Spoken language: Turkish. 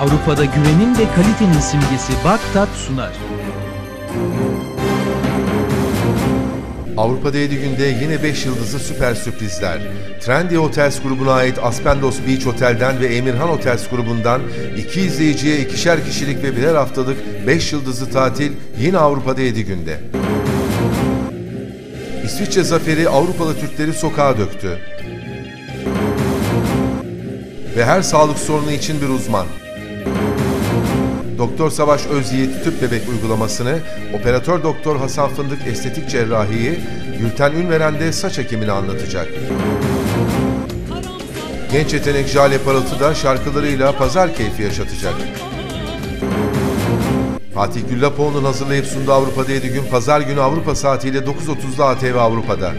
Avrupa'da güvenin ve kalitenin simgesi Baktat sunar. Avrupa'da 7 günde yine 5 yıldızlı süper sürprizler. Trendy Hotels grubuna ait Aspendos Beach Otel'den ve Emirhan Hotels grubundan iki izleyiciye ikişer kişilik ve birer haftalık 5 yıldızlı tatil yine Avrupa'da 7 günde. İsviçre zaferi Avrupalı Türkleri sokağa döktü. Ve her sağlık sorunu için bir uzman. Doktor Savaş Özyiğit tüp bebek uygulamasını, operatör doktor Hasan Fındık estetik cerrahiyi, Gülten Ünveren de saç ekimini anlatacak. Genç yetenek Jale Parıltı da şarkılarıyla pazar keyfi yaşatacak. Fatih Güllapoğlu'nun hazırlayıp sunduğu Avrupa'da 7 gün pazar günü Avrupa saatiyle 9.30'da ATV Avrupa'da.